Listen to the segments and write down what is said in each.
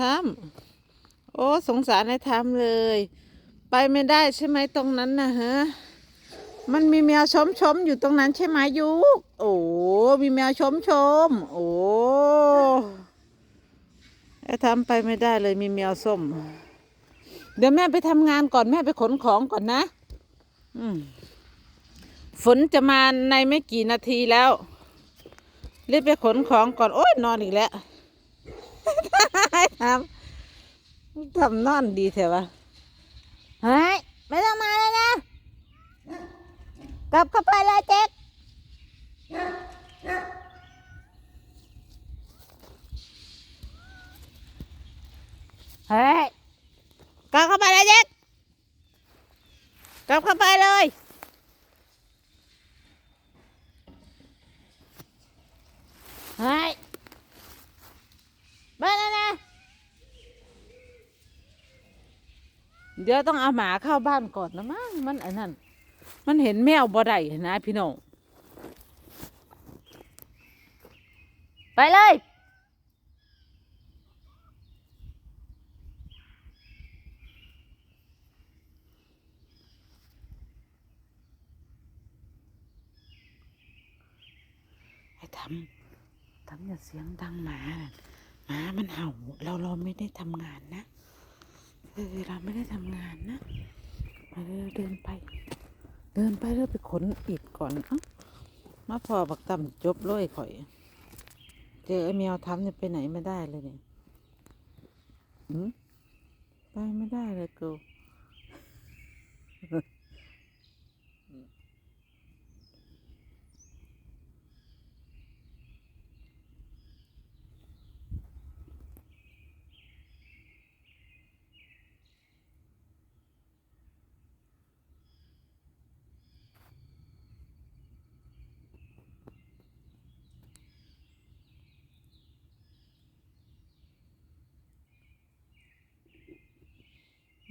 ทำโอ้สงสารนายทำเลย ไปไม่ได้ใช่ไหมตรงนั้นนะฮะมันมีแมวชมชมอยู่ตรงนั้นใช่ไหมยุกโอ้มีแมวชมชม โอ้ไอ้ทำไปไม่ได้เลยมีแมวส้ม เดี๋ยวแม่ไปทำงานก่อนแม่ไปขนของก่อนนะฝนจะมาในไม่กี่นาทีแล้วรีบไปขนของก่อน โอ้ยนอนอีกแล้ว ทำนอนดีเถอะวะเฮ้ยไม่ต้องมาแล้วนะ กลับเข้าไปเลยเจ๊กเฮ้ยกลับเข้าไปเลยเจ๊กกลับเข้าไปเลย เฮ้ยบ้านแล้วนะ เดี๋ยวต้องเอาหมาเข้าบ้านก่อนนะมั้งมันอันนั้นมันเห็นแมวบ่ได้นะพี่น้องไปเลยไอ้ทำทำอย่าเสียงดังหมาหมามันเห่าเราเราไม่ได้ทำงานนะ เออเราไม่ได้ทำงานนะมาเดินเดินไป เดินไปเรื่อไปขนอิดก่อนเอ้ามาพอบักต่ำจบเลยข่อย เจอไอ้แมวทำเนี่ยไปไหนไม่ได้เลยเนี่ยหืมไปไม่ได้เลยกู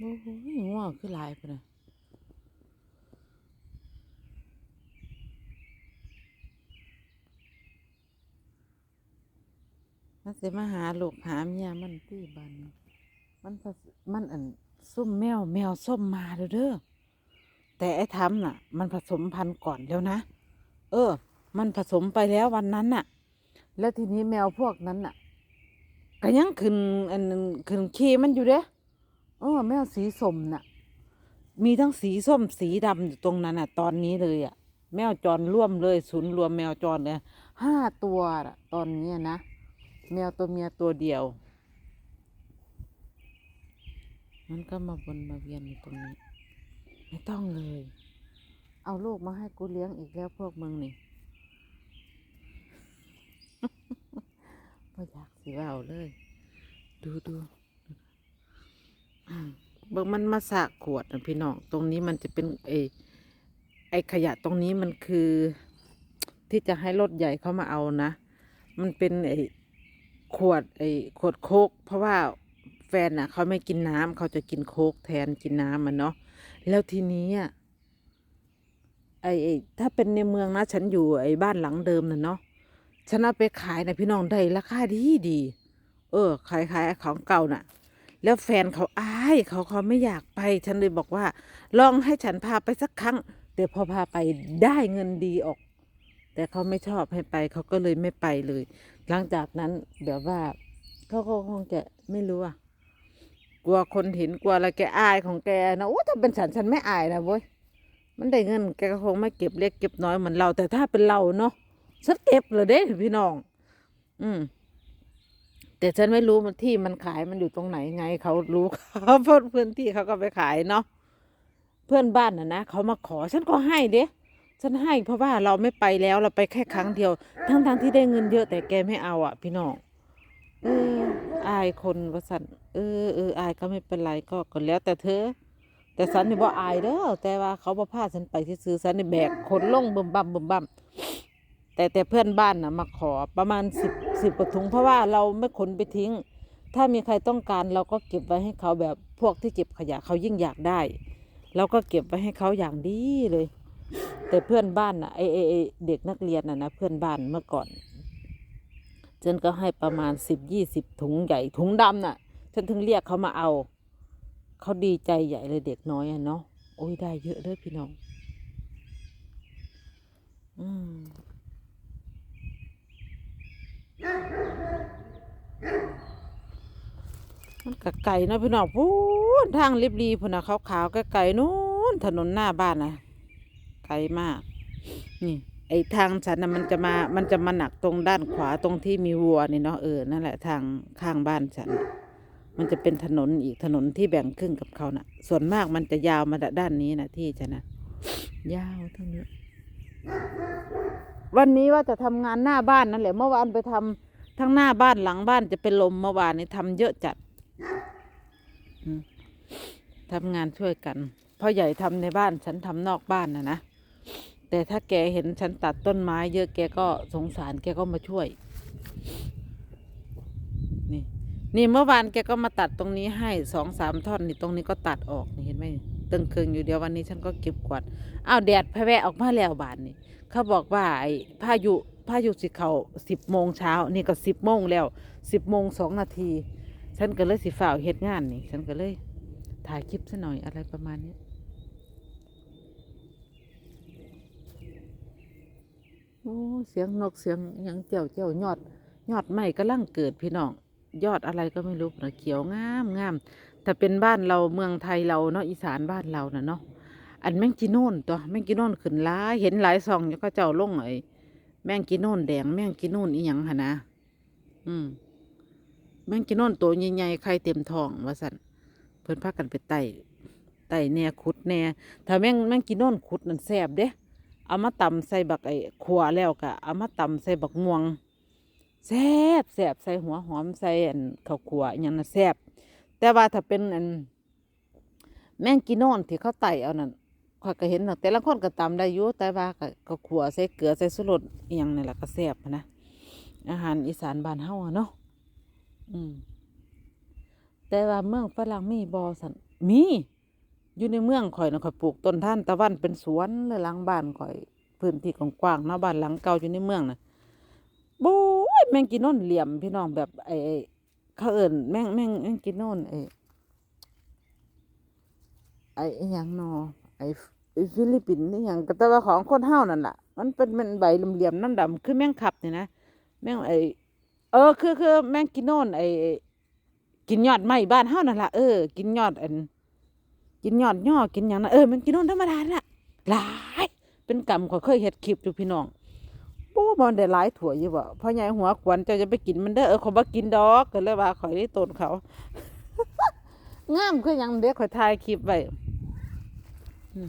โอ้โหง่วงคือลายไปเลยมันจะมาหาลูกหาเมียมันที่บ้านมันผสมันอันส้มแมวแมวส้มมาเด้อเด้อแต่ไอ้ทำน่ะ มันผสมพันธุ์ก่อนแล้วนะ เออ มันผสมไปแล้ววันนั้นน่ะ แล้วทีนี้แมวพวกนั้นน่ะก็ยังขึ้นอันขึ้นขี้มันอยู่เด้อ เออแมวสีส้มน่ะ มีทั้งสีส้มสีดำอยู่ตรงนั้นน่ะ ตอนนี้เลยอะ แมวจรร่วมเลยศูนย์รวมแมวจรเลยห้าตัวน่ะตอนนี้นะแมวตัวเมียตัวเดียว มันก็มาวนมาเวียนอยู่ตรงนี้ ไม่ต้องเลย เอาลูกมาให้กูเลี้ยงอีกแล้วพวกมึงนี่ไม่อยากสิว่าเอาเลย ดูดู เบิ่งมันมาสากขวดนะพี่น้อง ตรงนี้มันจะเป็นไอไอขยะตรงนี้มันคือ ที่จะให้รถใหญ่เขามาเอานะ มันเป็นไอขวดไอขวดโคก เพราะว่าแฟนน่ะ เขาไม่กินน้ำเขาจะกินโคกแทนกินน้ำมันเนาะ แล้วทีนี้อะไอไอถ้าเป็นในเมืองนะ ฉันอยู่ไอ้บ้านหลังเดิมน่ะเนาะฉันเอาไปขายนะพี่น้องได้ราคาดีดี เออ ขายขายของเก่าน่ะ แล้วแฟนเขาอายเขาเขาไม่อยากไป ฉันเลยบอกว่า ลองให้ฉันพาไปสักครั้งแต่พอพาไปได้เงินดีออก แต่เขาไม่ชอบให้ไปเขาก็เลยไม่ไปเลย หลังจากนั้นแบบว่าเขาก็คงจะไม่รู้อะกลัวคนเห็นกลัวอะไรแกอายของแกนะโอ้ถ้าเป็นฉันฉันไม่อายนะเว้ยมันได้เงินแกก็คงไม่เก็บเล็กเก็บน้อยเหมือนเรา แต่ถ้าเป็นเราเนาะฉันเก็บเลยเด้พี่น้อง อืม แต่ฉันไม่รู้มันที่มันขายมันอยู่ตรงไหนไงเขารู้เขาเพื่อนพื้นที่เขาก็ไปขายเนาะเพื่อนบ้านน่ะนะเขามาขอฉันก็ให้เด้ฉันให้เพราะว่าเราไม่ไปแล้วเราไปแค่ครั้งเดียว ทั้งๆที่ได้เงินเยอะแต่แกไม่เอาอะ พี่น้องเอออายคนว่าสันเออเอออายก็ไม่เป็นไรก็ก็แล้วแต่เธอ แต่สันนี่บ่อายเด้อแต่ว่าเขาบ่พาฉันไปที่ซื้อสันนี่แบกคนลงบึมบั่มบึมบั่ม แต่แต่เพื่อนบ้านนะมาขอประมาณสิบสิบกว่าถุง เพราะว่าเราไม่ขนไปทิ้ง ถ้ามีใครต้องการเราก็เก็บไว้ให้เขาแบบพวกที่เก็บขยะเขายิ่งอยากได้เราก็เก็บไว้ให้เขาอย่างดีเลย แต่เพื่อนบ้านน่ะไอไอเด็กนักเรียนน่ะนะเพื่อนบ้านเมื่อก่อนฉันก็ให้ประมาณสิบยี่สิบถุงใหญ่ถุงดำน่ะฉันถึงเรียกเขามาเอา เขาดีใจใหญ่เลยเด็กน้อยอะเนาะโอ้ยได้เยอะเลยพี่น้อง อืม มันกะไก่นะพี่น้องพูนทางริบรีพุ่นนะขาวขาวๆกะไก่นู้นถนนหน้าบ้านนะไกลมาก นี่ ไอทางฉันนะมันจะมา มันจะมาหนักตรงด้านขวาตรงที่มีวัวนี่เนาะเออนั่นแหละทางข้างบ้านฉัน มันจะเป็นถนนอีกถนนที่แบ่งครึ่งกับเขานะ่ะ ส่วนมากมันจะยาวมาด้านนี้นะที่ฉันนะยาวเท่านี้ วันนี้ว่าจะทำงานหน้าบ้านนั่นแหละเมื่อวานไปทำทั้งหน้าบ้านหลังบ้านจะเป็นลมเมื่อวานนี้ทำเยอะจัดอืมทำงานช่วยกันพ่อใหญ่ทำในบ้านฉันทำนอกบ้านนะนะแต่ถ้าแกเห็นฉันตัดต้นไม้ เยอะแกก็สงสารแกก็มาช่วย นี่ นี่เมื่อวานแกก็มาตัดตรงนี้ให้สองสามท่อนนี่ตรงนี้ก็ตัดออกเห็นไหม ตึงเคืองอยู่เดียววันนี้ฉันก็เก็บกวาดอ้าวแดดแพร่ออกมาแล้วบานนี่เขาบอกว่าไอ้พายุพายุสิเขาสิบโมงเช้านี่ก็สิบโมงแล้วสิบโมงสองนาทีฉันก็เลยสิฝ่าวเฮ็ดงานนี่ฉันก็เลยถ่ายคลิปซะหน่อยอะไรประมาณนี้โอ้เสียงนกเสียงยังเจียวเจียวยอด ยอดไม้กำลังเกิดพี่น้องยอดอะไรก็ไม่รู้นะเขียวงามงาม แต่เป็นบ้านเราเมืองไทยเราเนาะอีสานบ้านเราน่ะเนาะอันแมงจีโน่นตัวแมงจีโน่นขึ้นหลายเห็นหลายซองแล้วก็เจ้าลงไอ้แมงจีโน่นแดงแมงจีโน่นอีหยังหะนะอืมแมงจีโน่นตัวใหญ่ๆไข่เต็มท้องว่าสันเพิ่นพากันไปไต่ไต่แหน่ขุดแหน่ถ้าแมงแมงจีโน่นขุดนั่นแซ่บเด้เอามาตำใส่บักไอ้ขัวแล้วก็เอามาตำใส่บักม่วงแซ่บแซ่บใส่หัวหอมใส่อันข้าวขัวอหยังน่ะแซ่บ แต่ว่าถ้าเป็นอันแมงกีโน่นที่เขาไต่เอานั่นข้อยก็เห็นนาะแต่ละคนก็ตำได้อยู่แต่ว่าก็ก็ขัวใส่เกลือใส่สุรสอหยังนี่แหละก็แซ่บนะอาหารอีสานบ้านเฮาอะเนาะอืมแต่ว่าเมืองฝรั่งมีบ่สันมีอยู่ในเมืองข่อยนะข่อยปลูกต้นท่านตะวันเป็นสวนเลยหลังบ้านข่อยพื้นที่กว้างๆเนาะบ้านหลังเก่าอยู่ในเมืองน่ะโบ้ยแมงกีโน่นเหลี่ยมพี่น้องแบบไอ้ไอ้ เขาเอิ้นแม่งแม่งแม่งกีโน่นไอ้ไอ้อยังนอไอ้ฟิลิปปินส์นี่อหยังก็แต่ว่าของคนเฮานั่นแหละมันเป็นเป็นใบเหลี่ยมๆน้ำดำคือแม่งขับเนี่ยนะแม่งไอ้เออคือคือแม่งกินโน่นไอ้กินยอดไม้บ้านเฮานั่นแหละเออกินยอดอันกินยอดย่อกินหยังนะเออมันกินโน่นธรรมดาน่ะหลายเป็นกรรมขอเคยเฮ็ดคลิปอยู่พี่น้อง โอ้มันได้หลายถั่วอยู่บ่พ่อใหญ่หัวขวัญเจ้าจะไปกินมันเด้อเออเขาบ่กินดอกก็เลยว่าข่อยได้ตนเขางามคือยังเด็กข่อยถ่ายคลิปไว้อืม